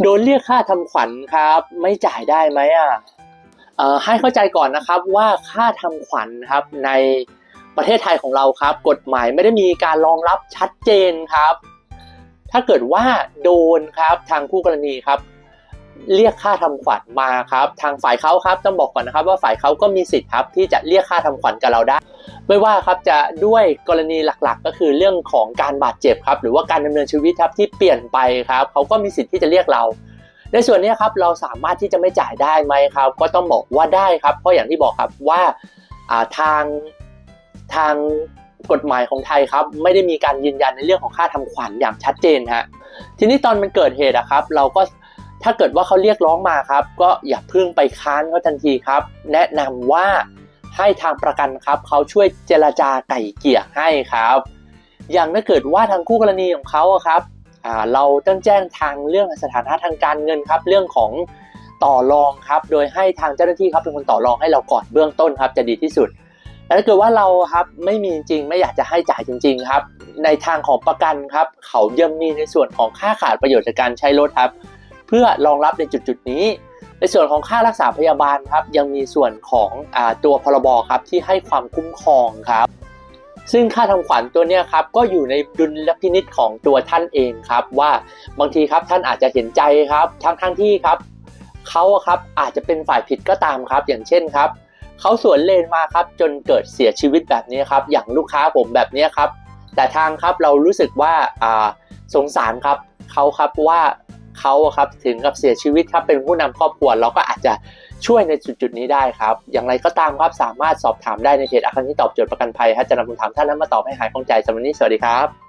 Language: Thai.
โดนเรียกค่าทำขวัญครับ ไม่จ่ายได้ไหมอะให้เข้าใจก่อนนะครับว่าค่าทำขวัญครับในประเทศไทยของเราครับ กฎหมายไม่ได้มีการรองรับชัดเจนครับ ถ้าเกิดว่าโดนครับทางคู่กรณีครับ เรียกค่าทำขวัญมาครับ ทางฝ่ายเขาครับต้องบอกก่อนนะครับว่าฝ่ายเขาก็มีสิทธิ์ครับที่จะเรียกค่าทำขวัญกับเราได้ ไม่ว่าครับจะด้วยกรณีหลักๆ ก็คือเรื่องของการบาดเจ็บครับ หรือว่าการดำเนินชีวิตครับที่เปลี่ยนไปครับเขาก็มีสิทธิ์ที่จะเรียกเรา ในส่วนนี้ครับเราสามารถที่จะไม่จ่ายได้ไหมครับ ก็ต้องบอกว่าได้ครับเพราะอย่างที่บอกครับว่าาทางทางกฎหมายของไทยครับไม่ได้มีการยืนยันในเรื่องของค่าทำขวัญอย่างชัดเจนฮะทีนี้ตอนมันเกิดเหตุอะครับ เราก็ ถ้าเกิดว่าเขาเรียกร้องมาครับ ก็อย่าเพิ่งไปค้านเขาทันทีครับ แนะนำว่าให้ทางประกันครับเขาช่วยเจรจาไก่เกี่ยให้ครับ อย่างถ้าเกิดว่าทางคู่กรณีของเขาครับเราต้องแจ้งทางเรื่องสถานะทางการเงินครับ เรื่องของต่อรองครับ โดยให้ทางเจ้าหน้าที่ครับเป็นคนต่อรองให้เราก่อนเบื้องต้นครับ จะดีที่สุดแต่ถ้าเกิดว่าเราครับไม่มีจริงไม่อยากจะให้จ่ายจริง ๆ ครับ ในทางของประกันครับ เขายังมีในส่วนของค่าขาดประโยชน์จากการใช้รถครับ พื่อรองรับในจุดๆนี้ ในส่วนของค่ารักษาพยาบาลครับยังมีส่วนของอตัวพรบครับที่ให้ความคุ้มครองครับ ซึ่งค่าทำขวัญตัวนี้ครับก็อยู่ในดุลพินิษของตัวท่านเองครับ ว่าบางทีครับท่านอาจจะเห็นใจครับทั้งทั้งที่ครับเขาครับอาจจะเป็นฝ่ายผิดก็ตามครับ อย่างเช่นครับเขาสวนเลนมาครับจนเกิดเสียชีวิตแบบนี้ครับ อย่างลูกค้าผมแบบนี้ครับ แต่ทางครับเรารู้สึกว่าสงสารครับเขาครับว่า เขาครับถึงกับเสียชีวิตครับเป็นผู้นำครอบครัวเราก็อาจจะช่วยในจุดจุดนี้ได้ครับ อย่างไรก็ตามครับสามารถสอบถามได้ในเพจอาคารที่ตอบโจทย์ประกันภัยฮะจะนำคำถามท่านนั้นมาตอบให้หายข้องใจสำหรับวันนี้สวัสดีครับ